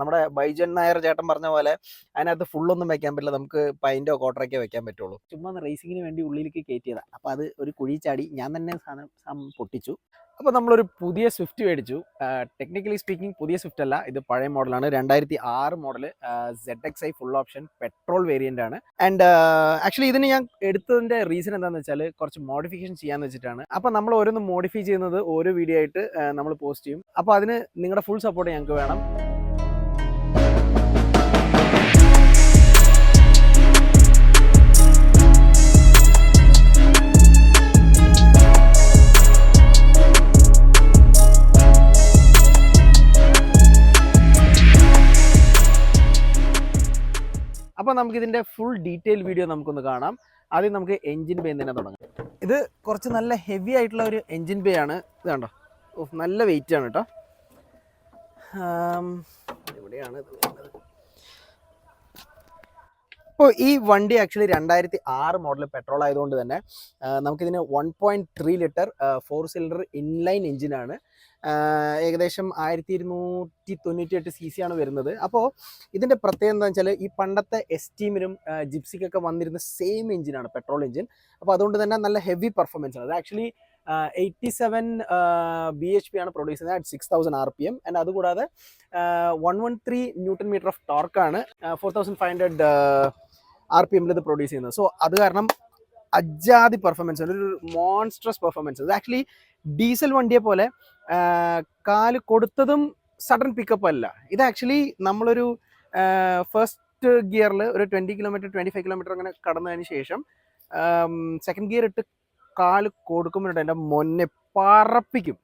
നമ്മുടെ ബൈജൻ നായർ ചേട്ടൻ പറഞ്ഞ പോലെ അതിനകത്ത് ഫുള്ളൊന്നും വെക്കാൻ പറ്റില്ല. നമുക്ക് പൈന്റോ കോട്ടറൊക്കെ വെക്കാൻ പറ്റുള്ളൂ. ചുമ്മാ റേസിങ്ങിന് വേണ്ടി ഉള്ളിലേക്ക് കയറ്റിയതാണ് അപ്പോൾ അത് ഒരു കുഴി ചാടി ഞാൻ തന്നെ സാധനം പൊട്ടിച്ചു. അപ്പോൾ നമ്മളൊരു പുതിയ സ്വിഫ്റ്റ് മേടിച്ചു. ടെക്നിക്കലി സ്പീക്കിംഗ് പുതിയ സ്വിഫ്റ്റ് അല്ല. ഇത് പഴയ മോഡലാണ് രണ്ടായിരത്തി ആറ് model Z X I full option petrol variant ആണ് ആൻഡ് ആക്ച്വലി ഇതിന് ഞാൻ എടുത്തതിന്റെ റീസൺ എന്താണെന്ന് വെച്ചാൽ കുറച്ച് മോഡിഫിക്കേഷൻ ചെയ്യാന്ന് വെച്ചിട്ടാണ്. അപ്പോൾ നമ്മൾ ഓരോന്ന് മോഡിഫൈ ചെയ്യുന്നത് ഓരോ വീഡിയോ ആയിട്ട് നമ്മൾ പോസ്റ്റ് ചെയ്യും. അപ്പോൾ അതിന് നിങ്ങളുടെ ഫുൾ സപ്പോർട്ട് ഞങ്ങൾക്ക് വേണം. അപ്പോൾ നമുക്ക് ഇതിന്റെ ഫുൾ ഡീറ്റെയിൽ വീഡിയോ നമുക്കൊന്ന് കാണാം. ആദ്യം നമുക്ക് എൻജിൻ ബേ തന്നെ തുടങ്ങാം. ഇത് കുറച്ച് നല്ല ഹെവി ആയിട്ടുള്ള ഒരു എൻജിൻ ബേ ആണ്. ഇത് കണ്ടോ? ഓ നല്ല വെയിറ്റ് ആണ് കേട്ടോ. എവിടെയാണ് ഇത് അപ്പോൾ ഈ വണ്ടി ആക്ച്വലി രണ്ടായിരത്തി ആറ് മോഡൽ പെട്രോൾ ആയതുകൊണ്ട് തന്നെ നമുക്കിതിന് one point three litre four cylinder inline എഞ്ചിനാണ് ഏകദേശം ആയിരത്തി ഇരുന്നൂറ്റി തൊണ്ണൂറ്റി എട്ട് സി സി ആണ് വരുന്നത്. അപ്പോൾ ഇതിന്റെ പ്രത്യേകത എന്താ വെച്ചാൽ ഈ പണ്ടത്തെ എസ് ടീമിനും ജിപ്സിക്കൊക്കെ വന്നിരുന്ന സെയിം എഞ്ചിനാണ് പെട്രോൾ എഞ്ചിൻ അപ്പോൾ അതുകൊണ്ട് തന്നെ നല്ല ഹെവി പെർഫോമൻസ് ആണ്. അത് actually eighty seven B H P ആണ് പ്രൊഡ്യൂസ് ചെയ്യുന്നത് at six thousand R P M and അതുകൂടാതെ one one three newton metre of ടോർക്കാണ് four thousand five hundred R P എമ്മിൽ ഇത് പ്രൊഡ്യൂസ് ചെയ്യുന്നത്. സോ അത് കാരണം അജാതി പെർഫോമൻസ് ഒരു മോൺസ്ട്രസ് പെർഫോമൻസ് ആക്ച്വലി ഡീസൽ വണ്ടിയെ പോലെ കാൽ കൊടുത്തതും സഡൻ പിക്കപ്പ് അല്ല. ഇത് ആക്ച്വലി നമ്മളൊരു ഫസ്റ്റ് ഗിയറിൽ ഒരു twenty kilometre twenty five kilometre അങ്ങനെ കടന്നതിന് ശേഷം സെക്കൻഡ് ഗിയർ ഇട്ട് കാൽ കൊടുക്കുമ്പോഴുണ്ട്. എന്റെ മൊന്നെ പറപ്പിക്കും.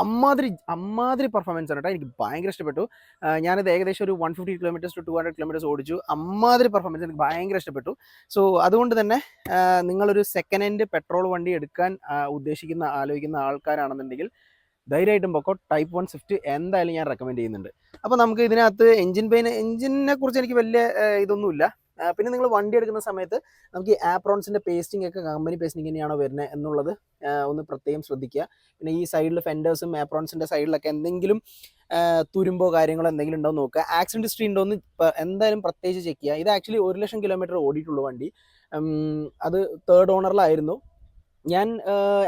അമ്മാതിരി അമ്മാതിരി പെർഫോമൻസ് ആണ് കേട്ടോ. എനിക്ക് ഭയങ്കര ഇഷ്ടപ്പെട്ടു. ഞാനിത് ഏകദേശം ഒരു one fifty kilometres to two hundred kilometres ഓടിച്ചു. അമ്മാതിരി പെർഫോമൻസ് എനിക്ക് ഭയങ്കര ഇഷ്ടപ്പെട്ടു. സോ അതുകൊണ്ട് തന്നെ നിങ്ങളൊരു സെക്കൻഡ് ഹാൻഡ് പെട്രോൾ വണ്ടി എടുക്കാൻ ഉദ്ദേശിക്കുന്ന ആലോചിക്കുന്ന ആൾക്കാരാണെന്നുണ്ടെങ്കിൽ ധൈര്യമായിട്ടും പൊക്കോ. ടൈപ്പ് വൺ സ്വിഫ്റ്റ് എന്തായാലും ഞാൻ റെക്കമെൻഡ് ചെയ്യുന്നുണ്ട്. അപ്പോൾ നമുക്ക് ഇതിനകത്ത് എഞ്ചിൻ പെയിൻ എഞ്ചിനെ കുറിച്ച് എനിക്ക് വലിയ ഇതൊന്നുമില്ല. പിന്നെ നിങ്ങൾ വണ്ടി എടുക്കുന്ന സമയത്ത് നമുക്ക് ഈ ആപ്രോൺസിന്റെ പേസ്റ്റിംഗ് ഒക്കെ കമ്പനി പേസ്റ്റിംഗ് തന്നെയാണോ വരുന്നത് എന്നുള്ളത് ഒന്ന് പ്രത്യേകം ശ്രദ്ധിക്കുക. പിന്നെ ഈ സൈഡിൽ ഫെൻഡേഴ്സും ആപ്രോൺസിന്റെ സൈഡിലൊക്കെ എന്തെങ്കിലും തുരുമ്പോ കാര്യങ്ങളോ എന്തെങ്കിലും ഉണ്ടോ നോക്കുക. ആക്സിഡന്റ് ഹിസ്റ്ററി ഉണ്ടോ എന്ന് എന്തായാലും പ്രത്യേകിച്ച് ചെക്ക് ചെയ്യുക. ഇത് ആക്ച്വലി ഒരു ലക്ഷം കിലോമീറ്റർ ഓടിയിട്ടുള്ളൂ വണ്ടി. അത് തേർഡ് ഓണറിലായിരുന്നു ഞാൻ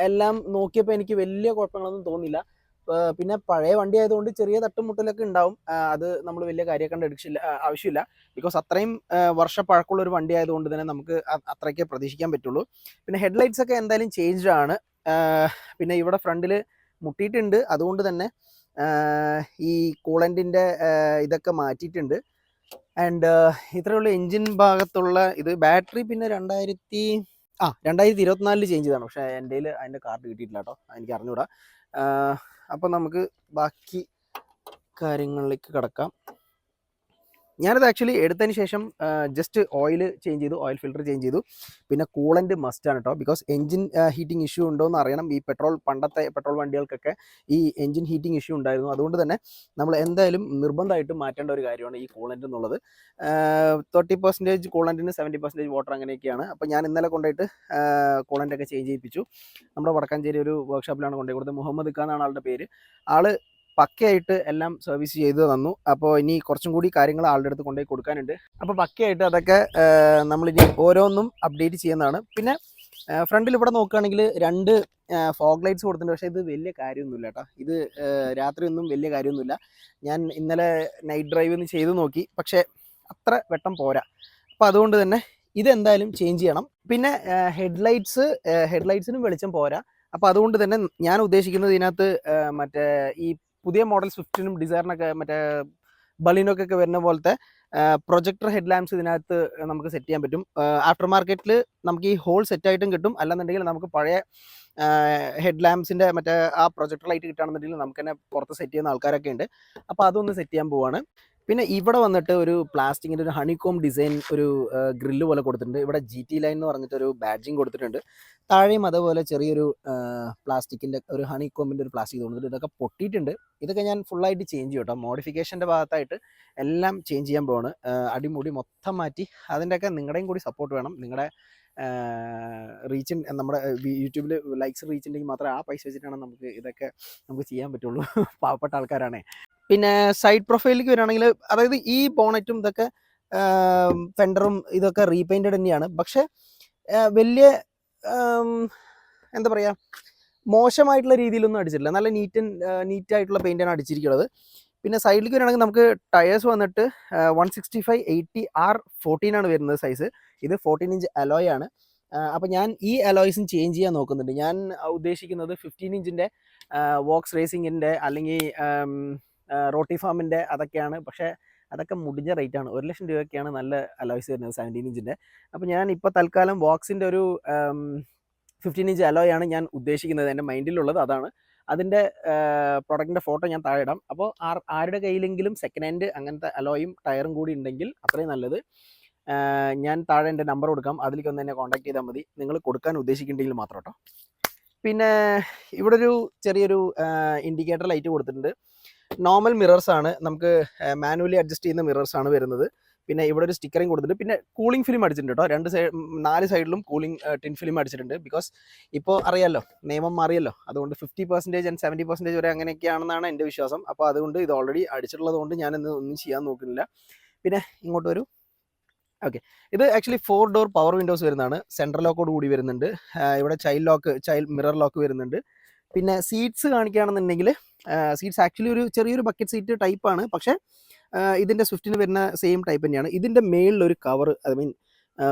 എല്ലാം നോക്കിയപ്പോൾ എനിക്ക് വലിയ കുഴപ്പങ്ങളൊന്നും തോന്നില്ല പിന്നെ പഴയ വണ്ടി ആയതുകൊണ്ട് ചെറിയ തട്ടുമുട്ടലൊക്കെ ഉണ്ടാവും. അത് നമ്മൾ വലിയ കാര്യം കണ്ട് എടുക്കില്ല ആവശ്യമില്ല. ബിക്കോസ് അത്രയും വർഷ പഴക്കമുള്ള ഒരു വണ്ടി ആയതുകൊണ്ട് തന്നെ നമുക്ക് അത്രയ്ക്ക് പ്രതീക്ഷിക്കാൻ പറ്റുള്ളൂ. പിന്നെ ഹെഡ്ലൈറ്റ്സ് ഒക്കെ എന്തായാലും ചേഞ്ച്ഡ് ആണ്. പിന്നെ ഇവിടെ ഫ്രണ്ടിൽ മുട്ടിയിട്ടുണ്ട്. അതുകൊണ്ട് തന്നെ ഈ കൂളന്റിന്റെ ഇതൊക്കെ മാറ്റിയിട്ടുണ്ട്. ആൻഡ് ഇത്രയുള്ള എൻജിൻ ഭാഗത്തുള്ള ഇത്. ബാറ്ററി പിന്നെ രണ്ടായിരത്തി ആ രണ്ടായിരത്തി ഇരുപത്തിനാലിൽ ചേഞ്ച് ചെയ്താണ് പക്ഷേ എന്റെ അതിന്റെ കാർഡ് കിട്ടിയിട്ടില്ല കേട്ടോ. എനിക്ക് അറിഞ്ഞൂടാ. അപ്പോൾ നമുക്ക് ബാക്കി കാര്യങ്ങളിലേക്ക് കിടക്കാം. ഞാനത് ആക്ച്വലി എടുത്തതിന് ശേഷം ജസ്റ്റ് ഓയിൽ ചേഞ്ച് ചെയ്തു ഓയിൽ ഫിൽറ്റർ ചേഞ്ച് ചെയ്തു. പിന്നെ കൂളന്റ് ആണ് കേട്ടോ ബിക്കോസ് എഞ്ചിൻ ഹീറ്റിംഗ് ഇഷ്യൂ ഉണ്ടോ എന്ന് അറിയണം. ഈ പെട്രോൾ പണ്ടത്തെ പെട്രോൾ വണ്ടികൾക്കൊക്കെ ഈ എഞ്ചിൻ ഹീറ്റിംഗ് ഇഷ്യൂ ഉണ്ടായിരുന്നു. അതുകൊണ്ട് തന്നെ നമ്മൾ എന്തായാലും നിർബന്ധമായിട്ടും മാറ്റേണ്ട ഒരു കാര്യമാണ് ഈ കൂളന്റ് എന്നുള്ളത്. തേർട്ടി പെർസെന്റേജ് കൂളന്റിന് സെവന്റി പെർസെന്റേജ് വാട്ടർ അങ്ങനെയൊക്കെയാണ്. അപ്പോൾ ഞാൻ ഇന്നലെ കൊണ്ടുപോയിട്ട് കൂളന്റ് ഒക്കെ ചേഞ്ച് ചെയ്യിപ്പിച്ചു. നമ്മുടെ വടക്കാഞ്ചേരി ഒരു വർക്ക്ഷോപ്പിലാണ് കൊണ്ടുപോയി കൊടുത്തത്. മുഹമ്മദ് ഖാൻ ആണ് ആളുടെ പേര്. ആൾ പക്കയായിട്ട് എല്ലാം സർവീസ് ചെയ്തു തന്നു. അപ്പോൾ ഇനി കുറച്ചും കൂടി കാര്യങ്ങൾ ആളുടെ അടുത്ത് കൊണ്ടുപോയി കൊടുക്കാനുണ്ട്. അപ്പോൾ പക്കയായിട്ട് അതൊക്കെ നമ്മളിനി ഓരോന്നും അപ്ഡേറ്റ് ചെയ്യുന്നതാണ്. പിന്നെ ഫ്രണ്ടിൽ ഇവിടെ നോക്കുകയാണെങ്കിൽ രണ്ട് ഫോഗ് ലൈറ്റ്സ് കൊടുത്തിട്ടുണ്ട്. പക്ഷേ ഇത് വലിയ കാര്യമൊന്നുമില്ല കേട്ടോ. ഇത് രാത്രിയൊന്നും വലിയ കാര്യമൊന്നുമില്ല. ഞാൻ ഇന്നലെ നൈറ്റ് ഡ്രൈവ് ഒന്ന് ചെയ്ത് നോക്കി. പക്ഷേ അത്ര വെട്ടം പോരാ. അപ്പോൾ അതുകൊണ്ട് തന്നെ ഇതെന്തായാലും ചേഞ്ച് ചെയ്യണം. പിന്നെ ഹെഡ്ലൈറ്റ്സ് ഹെഡ്ലൈറ്റ്സിനും വെളിച്ചം പോരാ. അപ്പോൾ അതുകൊണ്ട് തന്നെ ഞാൻ ഉദ്ദേശിക്കുന്നത് ഇതിനകത്ത് മറ്റേ ഈ പുതിയ മോഡൽ സ്വിഫ്റ്റിനും ഡിസൈറിനൊക്കെ മറ്റേ ബലിനൊക്കെ വരുന്ന പോലത്തെ പ്രൊജക്ടർ ഹെഡ് ലാമ്പ്സ് ഇതിനകത്ത് നമുക്ക് സെറ്റ് ചെയ്യാൻ പറ്റും. ആഫ്റ്റർ മാർക്കറ്റിൽ നമുക്ക് ഈ ഹോൾ സെറ്റ് ആയിട്ടും കിട്ടും. അല്ലെന്നുണ്ടെങ്കിൽ നമുക്ക് പഴയ ഹെഡ് ലാമ്പ്സിന്റെ മറ്റേ ആ പ്രൊജക്ടർ ലൈറ്റ് കിട്ടുകയാണെന്നുണ്ടെങ്കിൽ നമുക്ക് തന്നെ പുറത്ത് സെറ്റ് ചെയ്യുന്ന ആൾക്കാരൊക്കെ ഉണ്ട്. അപ്പോൾ അതൊന്ന് സെറ്റ് ചെയ്യാൻ പോവാണ്. പിന്നെ ഇവിടെ വന്നിട്ട് ഒരു പ്ലാസ്റ്റിക്കിന്റെ ഒരു ഹണിക്കോം ഡിസൈൻ ഒരു ഗ്രില്ല് പോലെ കൊടുത്തിട്ടുണ്ട്. ഇവിടെ ജി ടി ലൈൻ എന്ന് പറഞ്ഞിട്ട് ഒരു ബാഡ്ജിങ് കൊടുത്തിട്ടുണ്ട്. താഴെയും അതേപോലെ ചെറിയൊരു പ്ലാസ്റ്റിക്കിന്റെ ഒരു ഹണിക്കോമിന്റെ ഒരു പ്ലാസ്റ്റിക് കൊടുത്തിട്ടുണ്ട് ഇതൊക്കെ പൊട്ടിയിട്ടുണ്ട്. ഇതൊക്കെ ഞാൻ ഫുള്ളായിട്ട് ചേഞ്ച് ചെയ്യും കേട്ടോ. മോഡിഫിക്കേഷന്റെ ഭാഗത്തായിട്ട് എല്ലാം ചേഞ്ച് ചെയ്യാൻ പോവാണ്. അടിമുടി മൊത്തം മാറ്റി അതിന്റെയൊക്കെ നിങ്ങളുടെയും കൂടി സപ്പോർട്ട് വേണം. നിങ്ങളുടെ റീച്ച് നമ്മുടെ യൂട്യൂബിൽ ലൈക്സ് റീച്ച് ഉണ്ടെങ്കിൽ മാത്രമേ ആ പൈസ വെച്ചിട്ടാണ് നമുക്ക് ഇതൊക്കെ നമുക്ക് ചെയ്യാൻ പറ്റുള്ളൂ. പാവപ്പെട്ട ആൾക്കാരാണേ. പിന്നെ സൈഡ് പ്രൊഫൈലിലേക്ക് വരികയാണെങ്കിൽ അതായത് ഈ ബോണറ്റും ഇതൊക്കെ ഫെൻഡറും ഇതൊക്കെ റീപെയിന്റഡ് തന്നെയാണ്. പക്ഷെ വലിയ എന്താ പറയുക മോശമായിട്ടുള്ള രീതിയിലൊന്നും അടിച്ചിട്ടില്ല. നല്ല നീറ്റ് നീറ്റ് ആയിട്ടുള്ള പെയിന്റാണ് അടിച്ചിരിക്കുന്നത്. പിന്നെ സൈഡിലേക്ക് വരികയാണെങ്കിൽ നമുക്ക് ടയേഴ്സ് വന്നിട്ട് one sixty five eighty R fourteen ആണ് വരുന്നത് സൈസ് ഇത് ഫോർട്ടീൻ ഇഞ്ച് അലോയ് ആണ്. അപ്പോൾ ഞാൻ ഈ അലോയ്സും ചേഞ്ച് ചെയ്യാൻ നോക്കുന്നുണ്ട്. ഞാൻ ഉദ്ദേശിക്കുന്നത് ഫിഫ്റ്റീൻ ഇഞ്ചിന്റെ വോക്സ് റേസിങ്ങിന്റെ അല്ലെങ്കിൽ റോട്ടി ഫാമിന്റെ അതൊക്കെയാണ്. പക്ഷേ അതൊക്കെ മുടിഞ്ഞ റേറ്റ് ആണ് ഒരു ലക്ഷം രൂപയൊക്കെയാണ് നല്ല അലോയ്സ് വരുന്നത് സെവന്റീൻ ഇഞ്ചിന്റെ അപ്പോൾ ഞാൻ ഇപ്പോൾ തൽക്കാലം വോക്സിന്റെ ഒരു ഫിഫ്റ്റീൻ ഇഞ്ച് അലോയ് ആണ് ഞാൻ ഉദ്ദേശിക്കുന്നത്. എന്റെ മൈൻഡിലുള്ളത് അതാണ്. അതിന്റെ പ്രൊഡക്റ്റിന്റെ ഫോട്ടോ ഞാൻ താഴെ ഇടാം. അപ്പോൾ ആരുടെ കയ്യിലെങ്കിലും സെക്കൻഡ് ഹാൻഡ് അങ്ങനത്തെ അലോയും ടയറും കൂടി ഉണ്ടെങ്കിൽ അത്രയും നല്ലത്. ഞാൻ താഴെ എന്റെ നമ്പർ കൊടുക്കാം. അതിലേക്ക് ഒന്ന് എന്നെ കോൺടാക്ട് ചെയ്താൽ മതി. നിങ്ങൾ കൊടുക്കാൻ ഉദ്ദേശിക്കുന്നുണ്ടെങ്കിൽ മാത്രം കേട്ടോ. പിന്നെ ഇവിടെ ഒരു ചെറിയൊരു ഇൻഡിക്കേറ്റർ ലൈറ്റ് കൊടുത്തിട്ടുണ്ട്. നോർമൽ മിറേഴ്സ് ആണ്. നമുക്ക് മാനുവലി അഡ്ജസ്റ്റ് ചെയ്യുന്ന മിറേഴ്സ് ആണ് വരുന്നത്. പിന്നെ ഇവിടെ ഒരു സ്റ്റിക്കറിങ് കൊടുത്തിട്ടുണ്ട്. പിന്നെ കൂളിംഗ് ഫിലിം അടിച്ചിട്ടുണ്ട് കേട്ടോ. രണ്ട് സൈഡ് നാല് സൈഡിലും കൂളിംഗ് ടിൻ ഫിലിം അടിച്ചിട്ടുണ്ട്. ബിക്കോസ് ഇപ്പോൾ അറിയാലോ നിയമം മാറിയല്ലോ. അതുകൊണ്ട് fifty percentage and seventy percentage വരെ അങ്ങനെയൊക്കെയാണെന്നാണ് എന്റെ വിശ്വാസം. അപ്പോൾ അതുകൊണ്ട് ഇത് ഓൾറെഡി അടിച്ചിട്ടുള്ളത് കൊണ്ട് ഞാനിന്ന് ഒന്നും ചെയ്യാൻ നോക്കുന്നില്ല. പിന്നെ ഇങ്ങോട്ട് ഒരു ഓക്കെ. ഇത് actually four door power windows വരുന്നതാണ്. സെൻട്രൽ ലോക്കോട് കൂടി വരുന്നുണ്ട്. ഇവിടെ child lock child mirror lock വരുന്നുണ്ട്. പിന്നെ സീറ്റ്സ് കാണിക്കുകയാണെന്നുണ്ടെങ്കിൽ സീറ്റ്സ് ആക്ച്വലി ഒരു ചെറിയൊരു ബക്കറ്റ് സീറ്റ് ടൈപ്പാണ് പക്ഷേ ഇതിന്റെ സ്വിഫ്റ്റിന് വരുന്ന സെയിം ടൈപ്പ് തന്നെയാണ്. ഇതിന്റെ മേളിൽ ഒരു കവർ ഐ മീൻ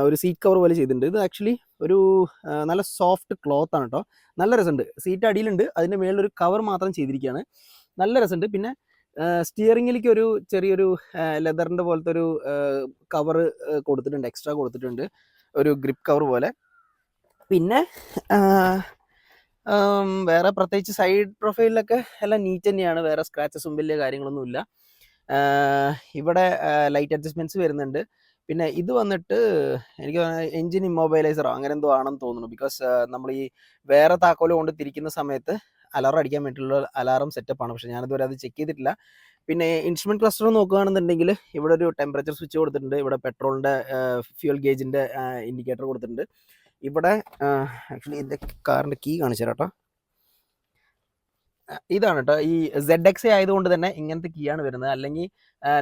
ഒരു സീറ്റ് കവർ പോലെ ചെയ്തിട്ടുണ്ട്. ഇത് ആക്ച്വലി ഒരു നല്ല സോഫ്റ്റ് ക്ലോത്ത് ആണ് കേട്ടോ നല്ല രസമുണ്ട്. സീറ്റ് അടിയിലുണ്ട്. അതിന്റെ മേളിൽ ഒരു കവർ മാത്രം ചെയ്തിരിക്കുകയാണ്. നല്ല രസമുണ്ട്. പിന്നെ സ്റ്റിയറിങ്ങിലേക്ക് ഒരു ചെറിയൊരു ലെതറിന്റെ പോലത്തെ ഒരു കവർ കൊടുത്തിട്ടുണ്ട്. എക്സ്ട്രാ കൊടുത്തിട്ടുണ്ട്. ഒരു ഗ്രിപ്പ് കവർ പോലെ. പിന്നെ വേറെ പ്രത്യേകിച്ച് സൈഡ് പ്രൊഫൈലിലൊക്കെ എല്ലാം നീറ്റ് തന്നെയാണ്. വേറെ സ്ക്രാച്ചസും വലിയ കാര്യങ്ങളൊന്നുമില്ല ഇവിടെ ലൈറ്റ് അഡ്ജസ്റ്റ്മെന്റ്സ് വരുന്നുണ്ട്. പിന്നെ ഇത് വന്നിട്ട് എനിക്ക് എൻജിൻ ഇമ്മൊബൈലൈസറോ അങ്ങനെ എന്തോ ആണെന്ന് തോന്നുന്നു. ബിക്കോസ് നമ്മൾ ഈ വേറെ താക്കോൽ കൊണ്ട് തിരിക്കുന്ന സമയത്ത് അലാറം അടിക്കാൻ വേണ്ടിയിട്ടുള്ള അലാറം സെറ്റപ്പാണ് പക്ഷേ ഞാനിതുവരെ അത് ചെക്ക് ചെയ്തിട്ടില്ല. പിന്നെ ഇൻസ്ട്രുമെന്റ് ക്ലസ്റ്റർ നോക്കുകയാണെന്നുണ്ടെങ്കിൽ ഇവിടെ ഒരു ടെമ്പറേച്ചർ സ്വിച്ച് കൊടുത്തിട്ടുണ്ട്. ഇവിടെ പെട്രോളിന്റെ ഫ്യൂൽ ഗേജിന്റെ ഇൻഡിക്കേറ്റർ കൊടുത്തിട്ടുണ്ട്. ഇവിടെ ആക്ച്വലി ഇതിന്റെ കാറിന്റെ കീ കാണിച്ചു തരാം ഇതാണ് കേട്ടോ ഈ സെഡ് എക്സ് ആയതുകൊണ്ട് തന്നെ ഇങ്ങനത്തെ കീ ആണ് വരുന്നത്. അല്ലെങ്കിൽ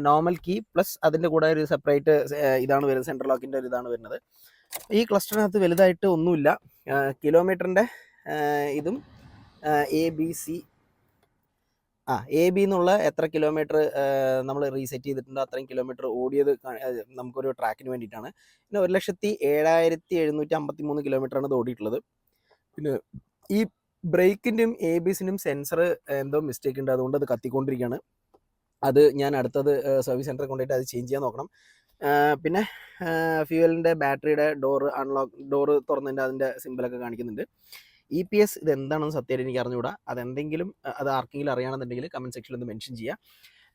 നോർമൽ കീ പ്ലസ് അതിന്റെ കൂടെ ഒരു സെപ്പറേറ്റ് ഇതാണ് വരുന്നത്. സെൻട്രൽ ലോക്കിന്റെ ഒരു ഇതാണ് വരുന്നത്. ഈ ക്ലസ്റ്ററിനകത്ത് വലുതായിട്ട് ഒന്നുമില്ല. കിലോമീറ്ററിന്റെ ഇതും എ ബി സി ആ എ ബി എന്നുള്ള എത്ര കിലോമീറ്റർ നമ്മൾ റീസെറ്റ് ചെയ്തിട്ടുണ്ടോ അത്രയും കിലോമീറ്റർ ഓടിയത് നമുക്കൊരു ട്രാക്കിന് വേണ്ടിയിട്ടാണ്. പിന്നെ ഒരു ലക്ഷത്തി ഏഴായിരത്തി എഴുന്നൂറ്റി അമ്പത്തി മൂന്ന് കിലോമീറ്ററാണ് ഇത് ഓടിയിട്ടുള്ളത്. പിന്നെ ഈ ബ്രേക്കിന്റെയും എ ബിസിന്റെയും സെൻസർ എന്തോ മിസ്റ്റേക്ക് ഉണ്ട് അതുകൊണ്ട് അത് കത്തിക്കൊണ്ടിരിക്കുകയാണ്. അത് ഞാൻ അടുത്തത് സർവീസ് സെന്ററിൽ കൊണ്ടുപോയിട്ട് അത് ചേഞ്ച് ചെയ്യാൻ നോക്കണം. പിന്നെ ഫ്യൂവലിന്റെ ബാറ്ററിയുടെ ഡോറ് അൺലോക്ക് ഡോറ് തുറന്നതിന്റെ അതിന്റെ സിമ്പിളൊക്കെ കാണിക്കുന്നുണ്ട്. ഇ പി എസ് ഇത് എന്താണെന്ന് സത്യമായിട്ട് എനിക്ക് അറിഞ്ഞുകൂടാ. അതെന്തെങ്കിലും അത് ആർക്കെങ്കിലും അറിയണമെന്നുണ്ടെങ്കിൽ കമന്റ് സെക്ഷനിൽ ഒന്ന് മെൻഷൻ ചെയ്യുക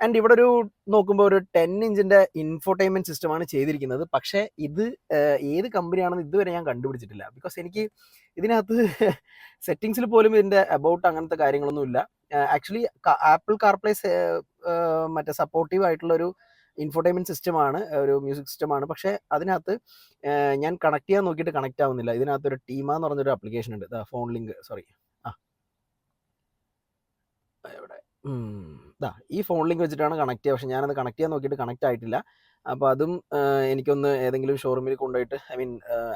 ആൻഡ് ഇവിടെ ഒരു നോക്കുമ്പോൾ ഒരു ടെൻ ഇഞ്ചിന്റെ ഇൻഫോർടൈൻമെന്റ് സിസ്റ്റമാണ് ചെയ്തിരിക്കുന്നത്. പക്ഷേ ഇത് ഏത് കമ്പനിയാണെന്ന് ഇതുവരെ ഞാൻ കണ്ടുപിടിച്ചിട്ടില്ല. ബിക്കോസ് എനിക്ക് ഇതിനകത്ത് സെറ്റിങ്സിൽ പോലും ഇതിന്റെ അബൌട്ട് അങ്ങനത്തെ കാര്യങ്ങളൊന്നും ഇല്ല ആക്ച്വലി ആപ്പിൾ കാർപ്ലേ മറ്റേ സപ്പോർട്ടീവ് ആയിട്ടുള്ള ഒരു ഇൻഫോർടൈൻമെന്റ് സിസ്റ്റമാണ് ഒരു മ്യൂസിക് സിസ്റ്റം ആണ്. പക്ഷേ അതിനകത്ത് ഞാൻ കണക്ട് ചെയ്യാൻ നോക്കിയിട്ട് കണക്ട് ആവുന്നില്ല. ഇതിനകത്ത് ഒരു ടീമ എന്ന് പറഞ്ഞൊരു ആപ്ലിക്കേഷൻ ഉണ്ട്. ഫോൺ ലിങ്ക് സോറി ആ. എവിടെ ഇതാ ഈ ഫോൺ ലിങ്ക് വെച്ചിട്ടാണ് കണക്ട് ചെയ്യുക. പക്ഷേ ഞാനത് കണക്ട് ചെയ്യാൻ നോക്കിയിട്ട് കണക്ട് ആയിട്ടില്ല. അപ്പോൾ അതും എനിക്കൊന്ന് ഏതെങ്കിലും ഷോറൂമിൽ കൊണ്ടുപോയിട്ട് ഐ മീൻ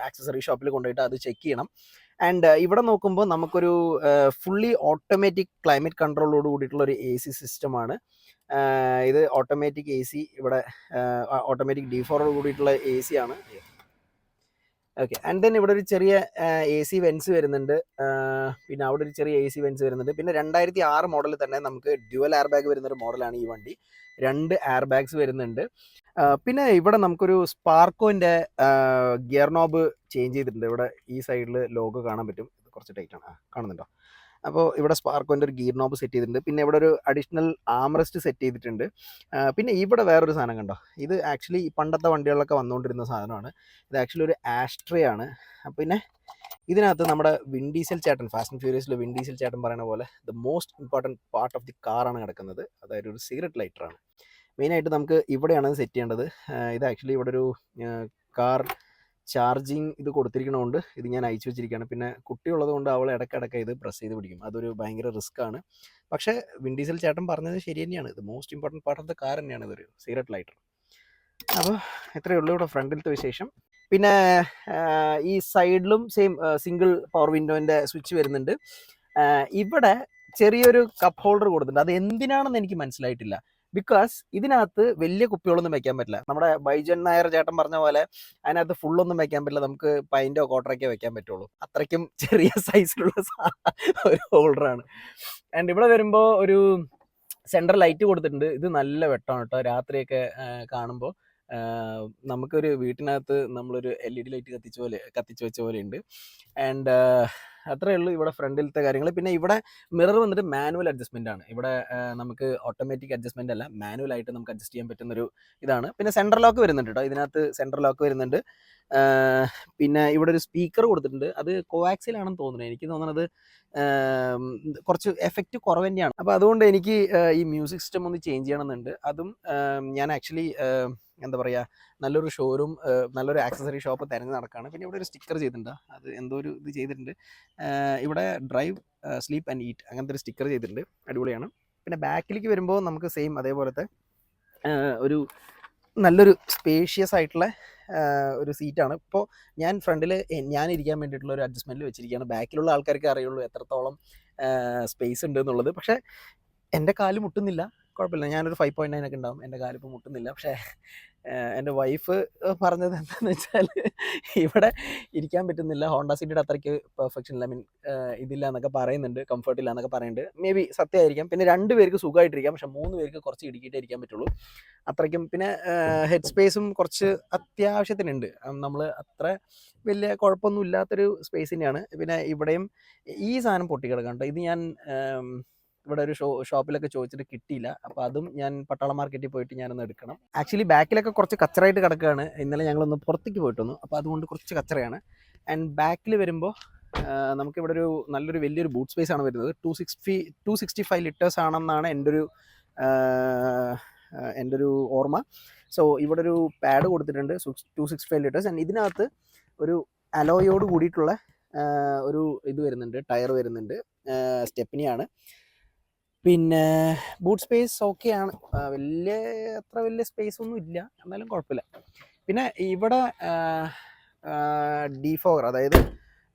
ആക്സസറി ഷോപ്പിൽ കൊണ്ടുപോയിട്ട് അത് ചെക്ക് ചെയ്യണം. ആൻഡ് ഇവിടെ നോക്കുമ്പോൾ നമുക്കൊരു ഫുള്ളി ഓട്ടോമാറ്റിക് ക്ലൈമറ്റ് കൺട്രോളോട് കൂടിയിട്ടുള്ള ഒരു എ സി സിസ്റ്റമാണ് ഇത് ഓട്ടോമാറ്റിക് എ സി ഇവിടെ ഓട്ടോമാറ്റിക് ഡിഫോറോട് കൂടിയിട്ടുള്ള എ സി ആണ്. ഓക്കെ. ആൻഡ് ദെൻ ഇവിടെ ഒരു ചെറിയ എ സി വെൻസ് വരുന്നുണ്ട്. പിന്നെ അവിടെ ഒരു ചെറിയ എ സി വെൻസ് വരുന്നുണ്ട്. പിന്നെ രണ്ടായിരത്തി ആറ് മോഡലിൽ തന്നെ നമുക്ക് ഡ്യുവൽ എയർ ബാഗ് വരുന്ന ഒരു മോഡലാണ് ഈ വണ്ടി. രണ്ട് എയർ ബാഗ്സ് വരുന്നുണ്ട് പിന്നെ ഇവിടെ നമുക്കൊരു സ്പാർക്കോന്റെ ഗിയർ നോബ് ചേഞ്ച് ചെയ്തിട്ടുണ്ട്. ഇവിടെ ഈ സൈഡിൽ ലോഗോ കാണാൻ പറ്റും. കുറച്ച് ടൈറ്റാണ് കാണുന്നുണ്ടോ? അപ്പോൾ ഇവിടെ സ്പാർക്കോന്റെ ഒരു ഗിയർ നോബ് സെറ്റ് ചെയ്തിട്ടുണ്ട്. പിന്നെ ഇവിടെ ഒരു അഡീഷണൽ ആംറസ്റ്റ് സെറ്റ് ചെയ്തിട്ടുണ്ട്. പിന്നെ ഇവിടെ വേറൊരു സാധനം കണ്ടോ? ഇത് ആക്ച്വലി പണ്ടത്തെ വണ്ടികളിലൊക്കെ വന്നുകൊണ്ടിരുന്ന സാധനമാണ്. ഇത് ആക്ച്വലി ഒരു ആസ്ട്രേ ആണ്. പിന്നെ ഇതിനകത്ത് നമ്മുടെ വിൻഡീസൽ ചേട്ടൻ ഫാസ്റ്റ് ആൻഡ് ഫ്യൂരിയസിലെ വിൻഡീസൽ ചേട്ടൻ പറയുന്ന പോലെ the most important part of the കാറാണ് കിടക്കുന്നത്. അതായത് ഒരു സിഗരറ്റ് ലൈറ്ററാണ് മെയിനായിട്ട് നമുക്ക് ഇവിടെയാണ് സെറ്റ് ചെയ്യേണ്ടത്. ഇത് ആക്ച്വലി ഇവിടെ ഒരു കാർ ചാർജിങ് ഇത് കൊടുത്തിരിക്കണതുകൊണ്ട് ഇത് ഞാൻ അയച്ചു വെച്ചിരിക്കുകയാണ് പിന്നെ കുട്ടിയുള്ളത് കൊണ്ട് അവൾ ഇടയ്ക്കിടയ്ക്ക് ഇത് പ്രസ് ചെയ്ത് പിടിക്കും. അതൊരു ഭയങ്കര റിസ്ക് ആണ്. പക്ഷേ വിൻഡീസിൽ ചേട്ടൻ പറഞ്ഞത് ശരി തന്നെയാണ്. ഇത് most important part of the car തന്നെയാണ് ഇതൊരു സീററ്റ് ലൈറ്റർ. അപ്പോൾ ഇത്രയേ ഉള്ളൂ ഇവിടെ ഫ്രണ്ടിലത്തെ വിശേഷം. പിന്നെ ഈ സൈഡിലും സെയിം സിംഗിൾ പവർ വിൻഡോന്റെ സ്വിച്ച് വരുന്നുണ്ട്. ഇവിടെ ചെറിയൊരു കപ്പ് ഹോൾഡർ കൊടുത്തിട്ടുണ്ട്. അത് എന്തിനാണെന്ന് എനിക്ക് മനസ്സിലായിട്ടില്ല. ബിക്കോസ് ഇതിനകത്ത് വലിയ കുപ്പികളൊന്നും വെക്കാൻ പറ്റില്ല. നമ്മുടെ ബൈജൻ നായർ ചേട്ടൻ പറഞ്ഞ പോലെ അതിനകത്ത് ഫുള്ളൊന്നും വെക്കാൻ പറ്റില്ല. നമുക്ക് പൈന്റോ കോട്ടറൊക്കെ വെക്കാൻ പറ്റുള്ളൂ. അത്രയ്ക്കും ചെറിയ സൈസിലുള്ള ഒരു ഹോൾഡറാണ് ആൻഡ് ഇവിടെ വരുമ്പോൾ ഒരു സെൻട്രൽ ലൈറ്റ് കൊടുത്തിട്ടുണ്ട്. ഇത് നല്ല വെട്ടമാണ് കേട്ടോ രാത്രിയൊക്കെ കാണുമ്പോൾ നമുക്കൊരു വീട്ടിനകത്ത് നമ്മളൊരു എൽ ഇ ഡി ലൈറ്റ് കത്തിച്ച പോലെ കത്തിച്ച് വെച്ച പോലെ ഉണ്ട്. ആൻഡ് അത്രയേ ഉള്ളൂ ഇവിടെ ഫ്രണ്ടിലത്തെ കാര്യങ്ങൾ പിന്നെ ഇവിടെ മിറർ വന്നിട്ട് മാനുവൽ അഡ്ജസ്റ്റ്മെന്റ് ആണ്. ഇവിടെ നമുക്ക് ഓട്ടോമാറ്റിക് അഡ്ജസ്റ്റ്മെന്റ് അല്ല മാനുവൽ ആയിട്ട് നമുക്ക് അഡ്ജസ്റ്റ് ചെയ്യാൻ പറ്റുന്ന ഒരു ഇതാണ്. പിന്നെ സെൻട്രൽ ലോക്ക് വരുന്നുണ്ട് കേട്ടോ. ഇതിനകത്ത് സെൻട്രൽ ലോക്ക് വരുന്നുണ്ട്. പിന്നെ ഇവിടെ ഒരു സ്പീക്കർ കൊടുത്തിട്ടുണ്ട്. അത് കോവാക്സിലാണെന്ന് തോന്നുന്നത് എനിക്ക് തോന്നുന്നത് കുറച്ച് എഫക്റ്റ് കുറവ് തന്നെയാണ് അപ്പോൾ അതുകൊണ്ട് എനിക്ക് ഈ മ്യൂസിക് സിസ്റ്റം ഒന്ന് ചേഞ്ച് ചെയ്യണമെന്നുണ്ട്. അതും ഞാൻ ആക്ച്വലി എന്താ പറയുക നല്ലൊരു ഷോറൂം നല്ലൊരു ആക്സസറി ഷോപ്പ് തിരഞ്ഞ് നടക്കുകയാണ് പിന്നെ ഇവിടെ ഒരു സ്റ്റിക്കർ ചെയ്തിട്ടുണ്ട്. അത് എന്തോ ഒരു ഇത് ചെയ്തിട്ടുണ്ട്. ഇവിടെ ഡ്രൈവ് സ്ലീപ്പ് ആൻഡ് ഈറ്റ് അങ്ങനത്തെ ഒരു സ്റ്റിക്കർ ചെയ്തിട്ടുണ്ട്. അടിപൊളിയാണ്. പിന്നെ ബാക്കിലേക്ക് വരുമ്പോൾ നമുക്ക് സെയിം അതേപോലത്തെ ഒരു നല്ലൊരു സ്പേഷ്യസ് ആയിട്ടുള്ള ഒരു സീറ്റാണ് ഇപ്പോൾ ഞാൻ ഫ്രണ്ടിൽ ഞാൻ ഇരിക്കാൻ വേണ്ടിയിട്ടുള്ള ഒരു അഡ്ജസ്റ്റ്മെന്റ് വെച്ചിരിക്കുകയാണ്. ബാക്കിലുള്ള ആൾക്കാർക്ക് അറിയുള്ളൂ എത്രത്തോളം സ്പേസ് ഉണ്ട് എന്നുള്ളത്. പക്ഷേ എന്റെ കാൽ മുട്ടുന്നില്ല. കുഴപ്പമില്ല. ഞാനൊരു ഫൈവ് പോയിന്റ് നയൻ ഒക്കെ ഉണ്ടാവും. എന്റെ കാലിപ്പോൾ മുട്ടുന്നില്ല. പക്ഷേ എന്റെ വൈഫ് പറഞ്ഞത് എന്താണെന്ന് വെച്ചാൽ ഇവിടെ ഇരിക്കാൻ പറ്റുന്നില്ല. ഹോണ്ട സിറ്റിയുടെ അത്രയ്ക്ക് പെർഫെക്ഷൻ ഇല്ല. മീൻ ഇതില്ല എന്നൊക്കെ പറയുന്നുണ്ട്. കംഫർട്ട് ഇല്ല എന്നൊക്കെ പറയുന്നുണ്ട്. മേ ബി സത്യമായിരിക്കാം. പിന്നെ രണ്ട് പേർക്ക് സുഖമായിട്ടിരിക്കാം. പക്ഷെ മൂന്ന് പേർക്ക് കുറച്ച് ഇടുക്കിയിട്ടേ ഇരിക്കാൻ പറ്റുള്ളൂ. അത്രയ്ക്കും പിന്നെ ഹെഡ് സ്പേസും കുറച്ച് അത്യാവശ്യത്തിനുണ്ട്. നമ്മൾ അത്ര വലിയ കുഴപ്പമൊന്നും ഇല്ലാത്തൊരു സ്പേസ് തന്നെയാണ്. പിന്നെ ഇവിടെയും ഈ സാധനം പൊട്ടിക്കിടക്കാം കേട്ടോ. ഇത് ഞാൻ ഇവിടെ ഒരു ഷോ ഷോപ്പിലൊക്കെ ചോദിച്ചിട്ട് കിട്ടിയില്ല. അപ്പോൾ അതും ഞാൻ പട്ടാള മാർക്കറ്റിൽ പോയിട്ട് ഞാനൊന്ന് എടുക്കണം. ആക്ച്വലി ബാക്കിലൊക്കെ കുറച്ച് കച്ചറായിട്ട് കിടക്കുകയാണ്. ഇന്നലെ ഞങ്ങളൊന്ന് പുറത്തേക്ക് പോയിട്ട് വന്നു അപ്പോൾ അതുകൊണ്ട് കുറച്ച് കച്ചറയാണ്. ആൻഡ് ബാക്കിൽ വരുമ്പോൾ നമുക്കിവിടെ ഒരു നല്ലൊരു വലിയൊരു ബൂട്ട് സ്പേസ് ആണ് വരുന്നത്. Two sixty two sixty five litres ആണെന്നാണ് എന്റെ ഒരു എന്റെ ഒരു ഓർമ്മ. സോ ഇവിടെ ഒരു പാഡ് കൊടുത്തിട്ടുണ്ട് two six five litres and ഇതിനകത്ത് ഒരു അലോയോട് കൂടിയിട്ടുള്ള ഒരു ഇത് വരുന്നുണ്ട് ടയർ വരുന്നുണ്ട് സ്റ്റെപ്പിനിയാണ് പിന്നെ ബൂട്ട് സ്പേസ് ഓക്കെയാണ് വലിയ അത്ര വലിയ സ്പേസ് ഒന്നും ഇല്ല. എന്നാലും കുഴപ്പമില്ല പിന്നെ ഇവിടെ ഡിഫോഗർ അതായത്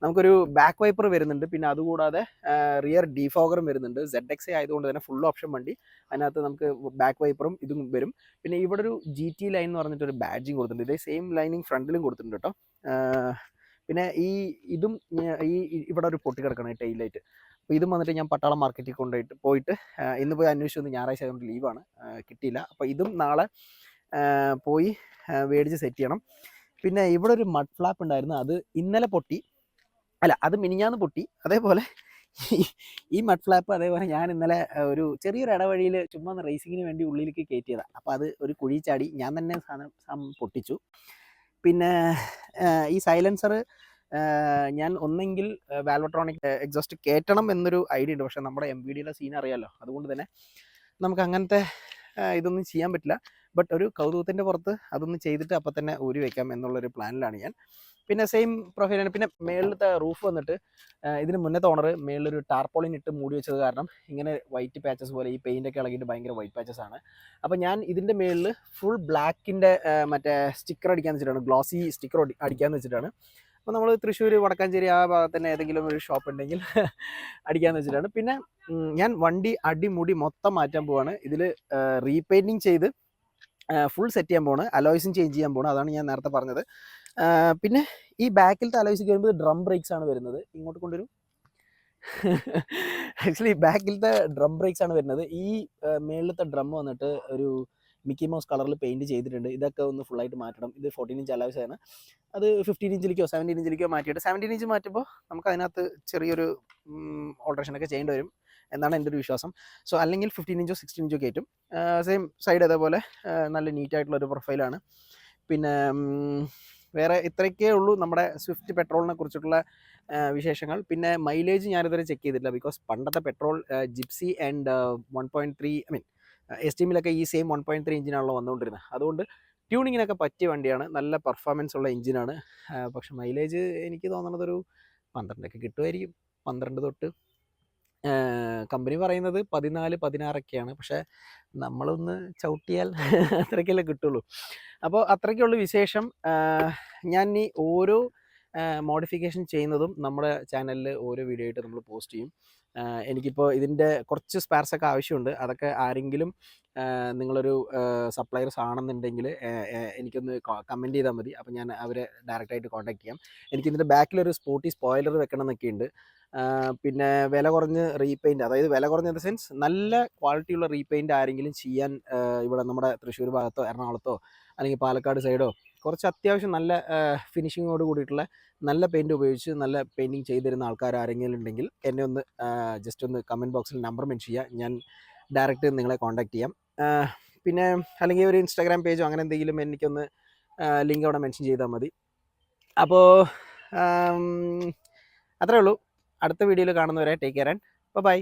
നമുക്കൊരു ബാക്ക് വൈപ്പർ വരുന്നുണ്ട്. പിന്നെ അതുകൂടാതെ റിയർ ഡിഫോഗറും വരുന്നുണ്ട്. സെഡ് എക്സ് ആയതുകൊണ്ട് തന്നെ ഫുൾ ഓപ്ഷൻ വണ്ടി. അതിനകത്ത് നമുക്ക് ബാക്ക് വൈപ്പറും ഇതും വരും. പിന്നെ ഇവിടെ ഒരു ജി ടി ലൈൻ എന്ന് പറഞ്ഞിട്ട് ഒരു ബാഡ്ജിങ് കൊടുത്തിട്ടുണ്ട്. ഇതേ സെയിം ലൈനിങ് ഫ്രണ്ടിലും കൊടുത്തിട്ടുണ്ട് കേട്ടോ. പിന്നെ ഈ ഇതും ഈ ഇവിടെ ഒരു പൊട്ടി കിടക്കണം ഈ ലൈറ്റ് അപ്പോൾ ഇതും വന്നിട്ട് ഞാൻ പട്ടാളം മാർക്കറ്റിൽ കൊണ്ടുപോയിട്ട് പോയിട്ട് ഇന്ന് പോയി അന്വേഷിച്ചു വന്ന് ഞായറാഴ്ച ആയതുകൊണ്ട് ലീവാണ് കിട്ടിയില്ല. അപ്പോൾ ഇതും നാളെ പോയി മേടിച്ച് സെറ്റ് ചെയ്യണം. പിന്നെ ഇവിടെ ഒരു മഡ് ഫ്ലാപ്പ് ഉണ്ടായിരുന്നു. അത് ഇന്നലെ പൊട്ടി. അല്ല അത് മിനിഞ്ഞാന്ന് പൊട്ടി. അതേപോലെ ഈ- ഈ മഡ് ഫ്ലാപ്പ് അതേപോലെ ഞാൻ ഇന്നലെ ഒരു ചെറിയൊരു ഇടവഴിയിൽ ചുമ്മാ റേസിങ്ങിന് വേണ്ടി ഉള്ളിലേക്ക് കയറ്റിയതാണ് അപ്പോൾ അത് ഒരു കുഴി ചാടി ഞാൻ തന്നെ സാധനം പൊട്ടിച്ചു. പിന്നെ ഈ സൈലൻസർ ഞാൻ ഒന്നെങ്കിൽ വാൽവട്രോണിക് എക്സോസ്റ്റ് കയറ്റണം എന്നൊരു ഐഡിയ ഉണ്ട്. പക്ഷേ നമ്മുടെ എം വി ഡിയുടെ സീൻ അറിയാമല്ലോ അതുകൊണ്ട് തന്നെ നമുക്ക് അങ്ങനത്തെ ഇതൊന്നും ചെയ്യാൻ പറ്റില്ല. ബട്ട് ഒരു കൗതുകത്തിന്റെ പുറത്ത് അതൊന്ന് ചെയ്തിട്ട് അപ്പം തന്നെ ഊരി വെക്കാം എന്നുള്ളൊരു പ്ലാനിലാണ് ഞാൻ. പിന്നെ സെയിം പ്രൊഫൈലാണ് പിന്നെ മേളിലത്തെ റൂഫ് വന്നിട്ട് ഇതിന് മുന്നത്തെ ഓണർ മേളിലൊരു ടാർപോളിൻ ഇട്ട് മൂടി വെച്ചത് കാരണം ഇങ്ങനെ വൈറ്റ് പാച്ചസ് പോലെ ഈ പെയിന്റ് ഒക്കെ ഇളകിയിട്ട് ഭയങ്കര വൈറ്റ് പാച്ചസ് ആണ്. അപ്പോൾ ഞാൻ ഇതിന്റെ മേളിൽ ഫുൾ ബ്ലാക്കിന്റെ മറ്റേ സ്റ്റിക്കർ അടിക്കാന്ന് വെച്ചിട്ടാണ് ഗ്ലോസി സ്റ്റിക്കർ അടിക്കാന്ന് വെച്ചിട്ടാണ് അപ്പോൾ നമ്മൾ തൃശ്ശൂർ വടക്കാഞ്ചേരി ആ ഭാഗത്തന്നെ ഏതെങ്കിലും ഒരു ഷോപ്പ് ഉണ്ടെങ്കിൽ അടിക്കാമെന്ന് വെച്ചിട്ടാണ്. പിന്നെ ഞാൻ വണ്ടി അടിമുടി മൊത്തം മാറ്റാൻ പോവാണ്. ഇതിൽ റീപെയിന്റിങ് ചെയ്ത് ഫുൾ സെറ്റ് ചെയ്യാൻ പോവാണ്. അലോയ്സും ചേഞ്ച് ചെയ്യാൻ പോവാണ്. അതാണ് ഞാൻ നേരത്തെ പറഞ്ഞത്. പിന്നെ ഈ ബാക്കിലത്തെ അലോയ്സ് വരുമ്പോൾ ഡ്രം ബ്രേക്സ് ആണ് വരുന്നത്. ഇങ്ങോട്ട് കൊണ്ടുവരും. ആക്ച്വലി ബാക്കിലത്തെ ഡ്രം ബ്രേക്സ് ആണ് വരുന്നത്. ഈ മേളിലത്തെ ഡ്രം വന്നിട്ട് ഒരു മിക്കി മൗസ് കളറിൽ പെയിന്റ് ചെയ്തിട്ടുണ്ട്. ഇതൊക്കെ ഒന്ന് ഫുള്ളായിട്ട് മാറ്റണം. ഇത് ഫോർട്ടീൻ ഇഞ്ച് അലോയ്സ് ആണ്. അത് ഫിഫ്റ്റീൻ ഇഞ്ചിലേക്കോ സെവന്റീൻ ഇഞ്ചിലേക്കോ മാറ്റിയിട്ട് സെവന്റീൻ ഇഞ്ച് മാറ്റുമ്പോൾ നമുക്ക് അതിനകത്ത് ചെറിയൊരു ഓൾട്രേഷൻ ഒക്കെ ചെയ്യേണ്ടി വരും എന്നാണ് എന്റെ ഒരു വിശ്വാസം. സോ അല്ലെങ്കിൽ ഫിഫ്റ്റീൻ ഇഞ്ചോ സിക്സ്റ്റീൻ ഇഞ്ചോ കയറ്റും. സെയിം സൈഡ് അതേപോലെ നല്ല നീറ്റായിട്ടുള്ള ഒരു പ്രൊഫൈലാണ് പിന്നെ വേറെ ഇത്രയൊക്കെ ഉള്ളൂ നമ്മുടെ സ്വിഫ്റ്റ് പെട്രോളിനെ കുറിച്ചിട്ടുള്ള വിശേഷങ്ങൾ. പിന്നെ മൈലേജ് ഞാനിതുവരെ ചെക്ക് ചെയ്തിട്ടില്ല. ബിക്കോസ് പണ്ടത്തെ petrol Gypsy and one point three I mean yes ഈ സെയിം വൺ പോയിന്റ് ത്രീ എഞ്ചിനാണല്ലോ വന്നുകൊണ്ടിരുന്നത് അതുകൊണ്ട് ട്യൂണിങ്ങിനൊക്കെ പറ്റിയ വണ്ടിയാണ്. നല്ല പെർഫോമൻസ് ഉള്ള എഞ്ചിനാണ് പക്ഷെ മൈലേജ് എനിക്ക് തോന്നുന്നത് ഒരു പന്ത്രണ്ടൊക്കെ കിട്ടുമായിരിക്കും. പന്ത്രണ്ട് തൊട്ട് കമ്പനി പറയുന്നത് പതിനാല് പതിനാറൊക്കെയാണ് പക്ഷേ നമ്മളൊന്ന് ചവിട്ടിയാൽ അത്രയ്ക്കല്ലേ കിട്ടുള്ളൂ. അപ്പോൾ അത്രയ്ക്കുള്ള വിശേഷം. ഞാൻ ഈ ഓരോ മോഡിഫിക്കേഷൻ ചെയ്യുന്നതും നമ്മുടെ ചാനലിൽ ഓരോ വീഡിയോ ആയിട്ട് നമ്മൾ പോസ്റ്റ് ചെയ്യും. എനിക്കിപ്പോൾ ഇതിന്റെ കുറച്ച് സ്പെയർസ് ഒക്കെ ആവശ്യമുണ്ട്. അതൊക്കെ ആരെങ്കിലും നിങ്ങളൊരു സപ്ലയേഴ്സ് ആണെന്നുണ്ടെങ്കിൽ എനിക്കൊന്ന് കമന്റ് ചെയ്താൽ മതി. അപ്പോൾ ഞാൻ അവരെ ഡയറക്റ്റായിട്ട് കോൺടാക്ട് ചെയ്യാം. എനിക്ക് ഇതിന്റെ ബാക്കിലൊരു സ്പോട്ടി സ്പോയിലർ വെക്കണം എന്നൊക്കെ ഉണ്ട്. പിന്നെ വില കുറഞ്ഞ് റീപെയിന്റ് അതായത് വില കുറഞ്ഞ ഇൻ സെൻസ് നല്ല ക്വാളിറ്റിയുള്ള റീപെയിന്റ് ആരെങ്കിലും ചെയ്യാൻ ഇവിടെ നമ്മുടെ തൃശ്ശൂർ ഭാഗത്തോ എറണാകുളത്തോ അല്ലെങ്കിൽ പാലക്കാട് സൈഡോ കുറച്ച് അത്യാവശ്യം നല്ല ഫിനിഷിങ്ങോട് കൂടിയിട്ടുള്ള നല്ല പെയിന്റ് ഉപയോഗിച്ച് നല്ല പെയിന്റിങ് ചെയ്തിരുന്ന ആൾക്കാർ ആരെങ്കിലും ഉണ്ടെങ്കിൽ എന്നെ ഒന്ന് ജസ്റ്റ് ഒന്ന് കമന്റ് ബോക്സിൽ നമ്പർ മെൻഷൻ ചെയ്യുക ഞാൻ ഡയറക്റ്റ് നിങ്ങളെ കോൺടാക്ട് ചെയ്യാം. പിന്നെ അല്ലെങ്കിൽ ഒരു ഇൻസ്റ്റാഗ്രാം പേജോ അങ്ങനെ എന്തെങ്കിലും എനിക്കൊന്ന് ലിങ്ക് അവിടെ മെൻഷൻ ചെയ്താൽ മതി. അപ്പോൾ അത്രേ ഉള്ളൂ. അടുത്ത വീഡിയോയിൽ കാണുന്നവരെ ടേക്ക് കെയർ ആൻഡ് ബൈ